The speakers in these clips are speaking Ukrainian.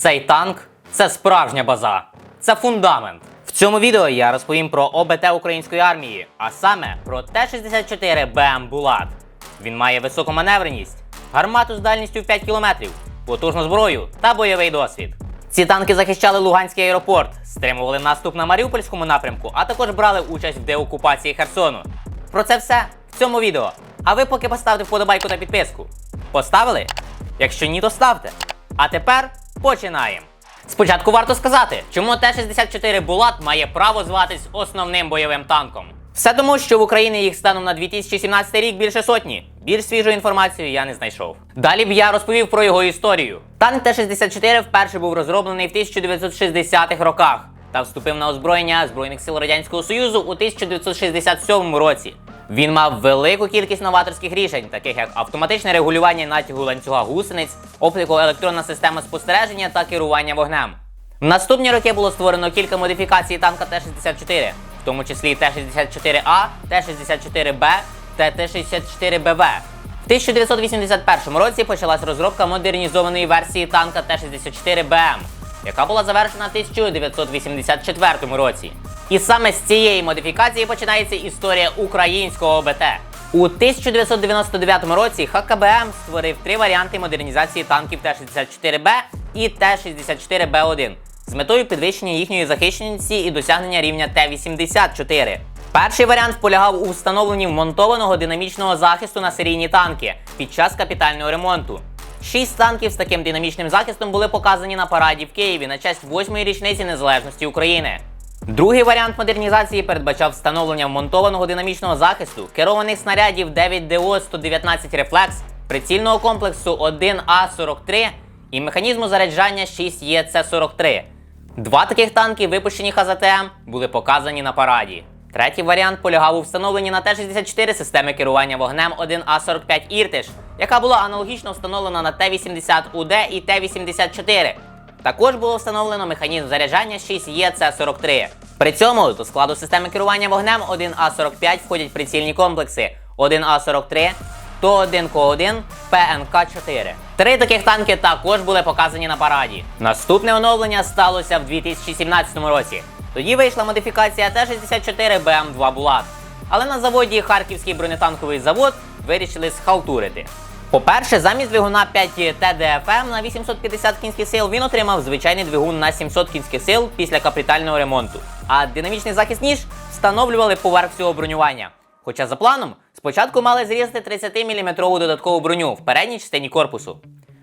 Цей танк це справжня база, це фундамент. В цьому відео я розповім про ОБТ української армії, а саме про Т-64 БМ Булат. Він має високу маневреність, гармату з дальністю 5 км, потужну зброю та бойовий досвід. Ці танки захищали Луганський аеропорт, стримували наступ на Маріупольському напрямку, а також брали участь в деокупації Херсону. Про це все в цьому відео. А ви поки поставте вподобайку та підписку. Поставили? Якщо ні, то ставте. А тепер починаємо. Спочатку варто сказати, чому Т-64 Булат має право зватись основним бойовим танком. Все тому, що в Україні їх станом на 2017 рік більше сотні. Більш свіжу інформацію я не знайшов. Далі б я розповів про його історію. Танк Т-64 вперше був розроблений в 1960-х роках та вступив на озброєння Збройних сил Радянського Союзу у 1967 році. Він мав велику кількість новаторських рішень, таких як автоматичне регулювання натягу ланцюга гусениць, оптико-електронна система спостереження та керування вогнем. В наступні роки було створено кілька модифікацій танка Т-64, в тому числі Т-64А, Т-64Б та Т-64БВ. В 1981 році почалась розробка модернізованої версії танка Т-64БМ, яка була завершена в 1984 році. І саме з цієї модифікації починається історія українського ОБТ. У 1999 році ХКБМ створив три варіанти модернізації танків Т-64Б і Т-64Б1 з метою підвищення їхньої захищеності і досягнення рівня Т-84. Перший варіант полягав у встановленні вмонтованого динамічного захисту на серійні танки під час капітального ремонту. Шість танків з таким динамічним захистом були показані на параді в Києві на честь восьмої річниці незалежності України. Другий варіант модернізації передбачав встановлення вмонтованого динамічного захисту, керованих снарядів 9ДО-119 Рефлекс, прицільного комплексу 1А43 і механізму заряджання 6ЄЦ43. Два таких танки, випущені ХЗТМ, були показані на параді. Третій варіант полягав у встановленні на Т-64 системи керування вогнем 1А45 Іртиш, яка була аналогічно встановлена на Т-80УД і Т-84. Також було встановлено механізм заряджання 6ЄЦ43. При цьому до складу системи керування вогнем 1А45 входять прицільні комплекси 1А43, ТО-1Ко1, ПНК-4. Три таких танки також були показані на параді. Наступне оновлення сталося в 2017 році. Тоді вийшла модифікація Т-64 БМ2 Булат. Але на заводі Харківський бронетанковий завод вирішили схалтурити. По-перше, замість двигуна 5 ТДФМ на 850 кінських сил він отримав звичайний двигун на 700 кінських сил після капітального ремонту. А динамічний захист ніж встановлювали поверх всього бронювання. Хоча за планом спочатку мали зрізати 30-мм додаткову броню в передній частині корпусу.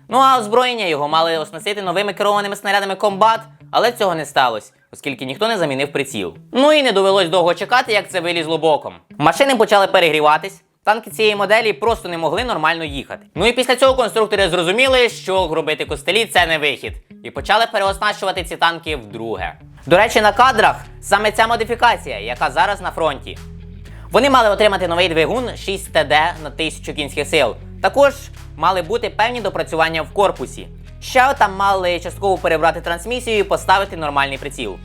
Ну а озброєння його мали оснастити новими керованими снарядами комбат, але цього не сталося, оскільки ніхто не замінив приціл. Ну і не довелось довго чекати, як це вилізло боком. Машини почали перегріватись. Танки цієї моделі просто не могли нормально їхати. Ну і після цього конструктори зрозуміли, що робити костелі це не вихід, і почали переоснащувати ці танки вдруге. До речі, на кадрах саме ця модифікація, яка зараз на фронті. Вони мали отримати новий двигун 6 ТД на 1000 кінських сил. Також мали бути певні допрацювання в корпусі. Ще там мали частково перебрати трансмісію і поставити нормальний приціл.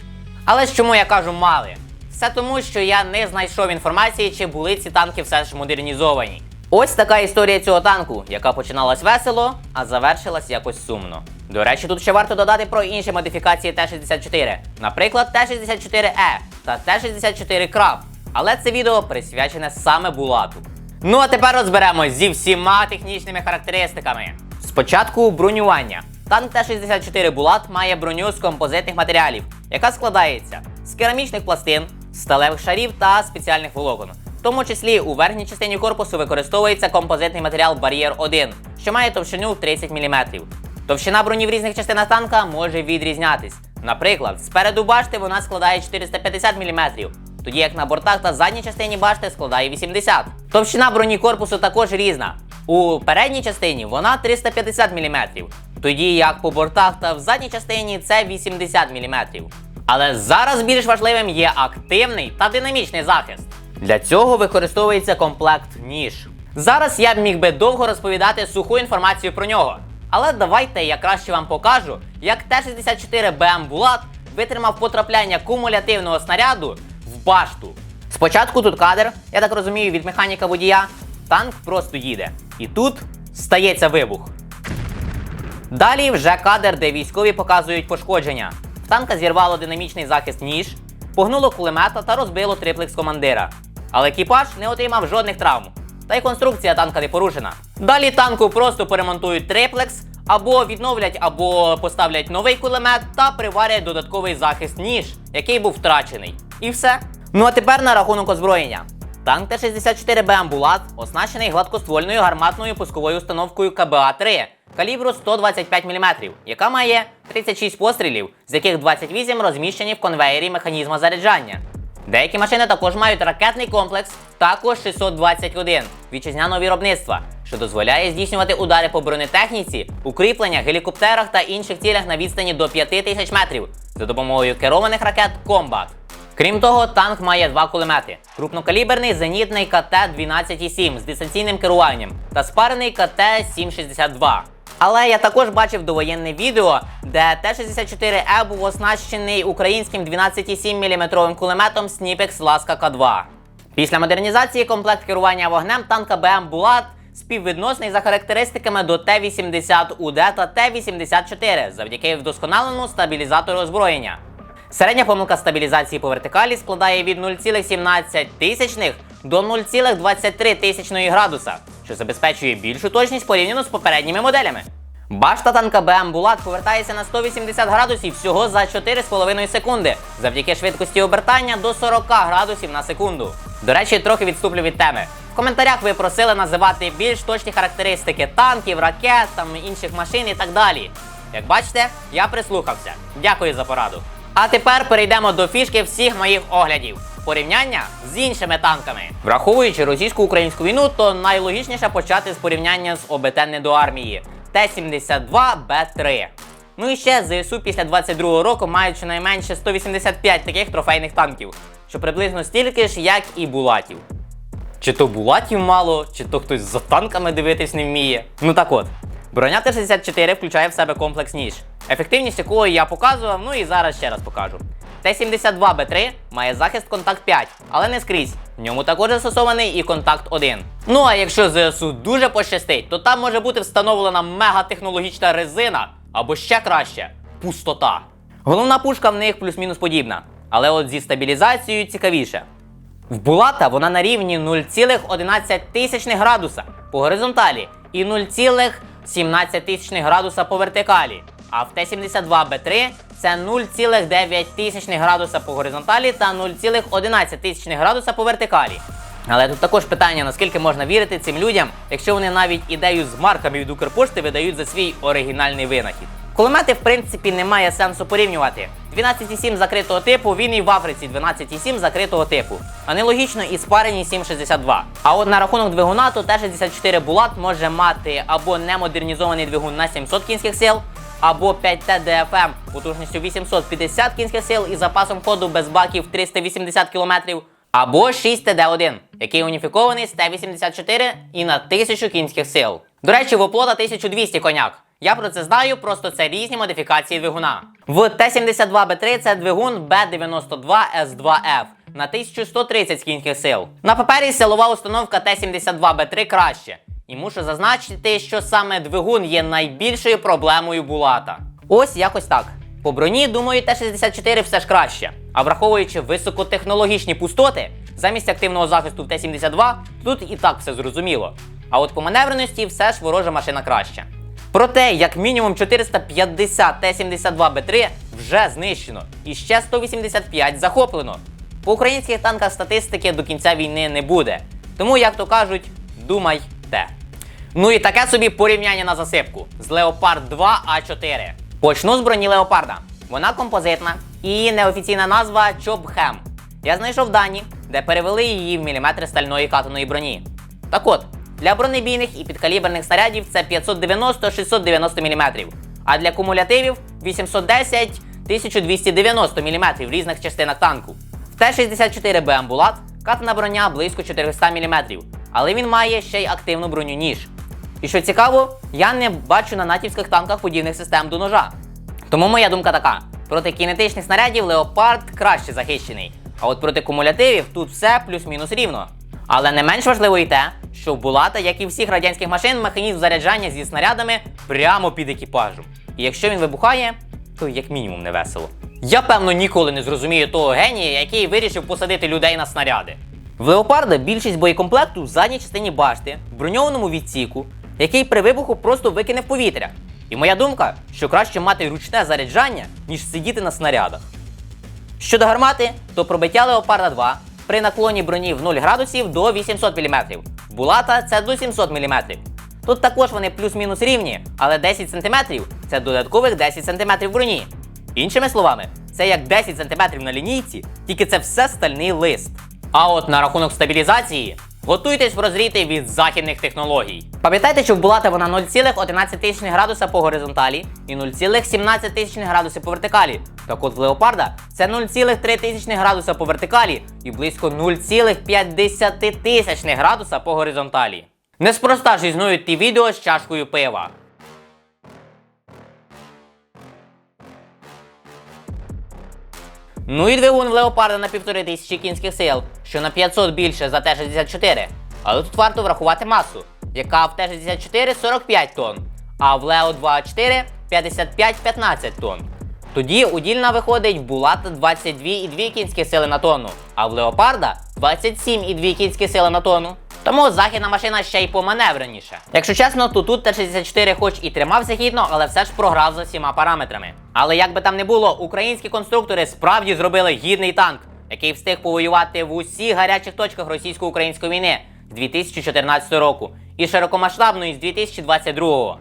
Але ж чому я кажу мали? Все тому, що я не знайшов інформації, чи були ці танки все ж модернізовані. Ось така історія цього танку, яка починалась весело, а завершилась якось сумно. До речі, тут ще варто додати про інші модифікації Т-64, наприклад, Т-64Е та Т-64 Краб. Але це відео присвячене саме Булату. Ну а тепер розберемось зі всіма технічними характеристиками. Спочатку бронювання. Танк Т-64 Булат має броню з композитних матеріалів, яка складається з керамічних пластин, сталевих шарів та спеціальних волокон. В тому числі у верхній частині корпусу використовується композитний матеріал Бар'єр 1, що має товщину в 30 мм. Товщина броні в різних частинах танка може відрізнятись. Наприклад, спереду башти вона складає 450 мм, тоді як на бортах та задній частині башти складає 80. Товщина броні корпусу також різна. У передній частині вона 350 мм, тоді як по бортах та в задній частині це 80 мм. Але зараз більш важливим є активний та динамічний захист. Для цього використовується комплект ніж. Зараз я б міг би довго розповідати суху інформацію про нього. Але давайте я краще вам покажу, як Т-64 БМ Булат витримав потрапляння кумулятивного снаряду в башту. Спочатку тут кадр, я так розумію, від механіка водія. Танк просто їде. І тут стається вибух. Далі вже кадр, де військові показують пошкодження. Танка зірвало динамічний захист ніж, погнуло кулемета та розбило триплекс командира. Але екіпаж не отримав жодних травм. Та й конструкція танка не порушена. Далі танку просто поремонтують триплекс, або відновлять, або поставлять новий кулемет та приварять додатковий захист ніж, який був втрачений. І все. Ну а тепер на рахунок озброєння. Танк Т-64Б Булат оснащений гладкоствольною гарматною пусковою установкою КБА-3 калібру 125 мм, яка має 36 пострілів, з яких 28 розміщені в конвеєрі механізма заряджання. Деякі машини також мають ракетний комплекс, також 621 вітчизняного виробництва, що дозволяє здійснювати удари по бронетехніці, укріпленнях, гелікоптерах та інших цілях на відстані до 5000 метрів за допомогою керованих ракет Комбат. Крім того, танк має два кулемети: крупнокаліберний зенітний КТ-12,7 з дистанційним керуванням та спарений КТ-762. Але я також бачив довоєнне відео, де Т-64Е був оснащений українським 12,7 мм кулеметом Snipex Ласка К2. Після модернізації комплект керування вогнем танка БМ Булат співвідносний за характеристиками до Т-80УД та Т-84 завдяки вдосконаленому стабілізатору озброєння. Середня помилка стабілізації по вертикалі складає від 0,17 тисячних до 0,23 тисячної градуса, що забезпечує більшу точність порівняно з попередніми моделями. Башта танка БМ Булат повертається на 180 градусів всього за 4,5 секунди, завдяки швидкості обертання до 40 градусів на секунду. До речі, трохи відступлю від теми. В коментарях ви просили називати більш точні характеристики танків, ракет, там інших машин і так далі. Як бачите, я прислухався. Дякую за пораду. А тепер перейдемо до фішки всіх моїх оглядів. Порівняння з іншими танками. Враховуючи російсько-українську війну, то найлогічніше почати з порівняння з ОБТ недоармії Т-72Б3. Ну і ще ЗСУ після 22-го року мають щонайменше 185 таких трофейних танків, що приблизно стільки ж, як і булатів. Чи то булатів мало, чи то хтось за танками дивитись не вміє. Ну так от, броня Т-64 включає в себе комплекс ніж, ефективність якого я показував, ну і зараз ще раз покажу. Т-72Б3 має захист контакт 5, але не скрізь. В ньому також застосований і контакт 1. Ну а якщо ЗСУ дуже пощастить, то там може бути встановлена мегатехнологічна резина, або ще краще пустота. Головна пушка в них плюс-мінус подібна, але от зі стабілізацією цікавіше. В Булата вона на рівні 0,11 градуса по горизонталі і 0,17 градуса по вертикалі. А в Т-72Б3 це 0,9 градуса по горизонталі та 0,11 градуса по вертикалі. Але тут також питання, наскільки можна вірити цим людям, якщо вони навіть ідею з марками від Укрпошти видають за свій оригінальний винахід. Кулемети, в принципі, немає сенсу порівнювати. 12,7 закритого типу, він і в Африці 12,7 закритого типу. Аналогічно і спарені 7,62. А от на рахунок двигуна, то Т-64 Булат може мати або немодернізований двигун на 700 кінських сил, або 5Т ДФМ потужністю 850 кінських сил і запасом ходу без баків 380 км, або 6 ТД1, який уніфікований з Т-84 і на 1000 кінських сил. До речі, в оплота 1200 коняк. Я про це знаю, просто це різні модифікації двигуна. В Т-72Б3 це двигун Б92С2Ф на 1130 кінських сил. На папері силова установка Т-72Б3 краще. І мушу зазначити, що саме двигун є найбільшою проблемою Булата. Ось якось так. По броні, думаю, Т-64 все ж краще. А враховуючи високотехнологічні пустоти, замість активного захисту в Т-72, тут і так все зрозуміло. А от по маневреності все ж ворожа машина краще. Проте, як мінімум 450 Т-72Б3 вже знищено і ще 185 захоплено. По українських танках статистики до кінця війни не буде. Тому, як то кажуть, думайте. Ну і таке собі порівняння на засипку з Леопард 2 А4. Почну з броні Леопарда. Вона композитна і неофіційна назва Чобхем. Я знайшов дані, де перевели її в міліметри стальної катаної броні. Так от, для бронебійних і підкаліберних снарядів це 590-690 мм, а для кумулятивів 810-1290 мм в різних частинах танку. В Т-64 БМ Булат катана броня близько 400 мм, але він має ще й активну броню ніж. І що цікаво, я не бачу на натівських танках подібних систем до ножа. Тому моя думка така: проти кінетичних снарядів Леопард краще захищений. А от проти кумулятивів тут все плюс-мінус рівно. Але не менш важливо і те, що в Булата, як і всіх радянських машин, механізм заряджання зі снарядами прямо під екіпажем. І якщо він вибухає, то як мінімум не весело. Я певно ніколи не зрозумію того генія, який вирішив посадити людей на снаряди. В леопарда більшість боєкомплекту в задній частині башти, в броньованому відсіку, який при вибуху просто викине в повітря. І моя думка, що краще мати ручне заряджання, ніж сидіти на снарядах. Щодо гармати, то пробиття Леопарда 2 при наклоні броні в 0 градусів до 800 мм. Булата це до 700 мм. Тут також вони плюс-мінус рівні, але 10 см це додаткових 10 см броні. Іншими словами, це як 10 см на лінійці, тільки це все стальний лист. А от на рахунок стабілізації, готуйтесь прозріти від західних технологій. Пам'ятайте, що в Булата вона 0,11 градуса по горизонталі і 0,17 градуса по вертикалі. Так от в Леопарда це 0,3 градуса по вертикалі і близько 0,5 градуса по горизонталі. Неспроста ж існують ті відео з чашкою пива. Ну і двигун в Леопарда на 1500 кінських сил, що на 500 більше за Т-64. Але тут варто врахувати масу, яка в Т-64 45 тонн, а в Лео 2.4 55-15 тонн. Тоді удільна виходить в Булата 22,2 кінські сили на тонну, а в Леопарда 27,2 кінські сили на тонну. Тому західна машина ще й поманевреніша. Якщо чесно, то тут Т-64 хоч і тримався гідно, але все ж програв за всіма параметрами. Але як би там не було, українські конструктори справді зробили гідний танк, який встиг повоювати в усіх гарячих точках російсько-української війни з 2014 року і широкомасштабної з 2022.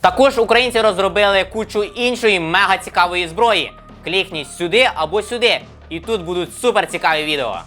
Також українці розробили кучу іншої мега цікавої зброї. Клікніть сюди або сюди, і тут будуть супер цікаві відео.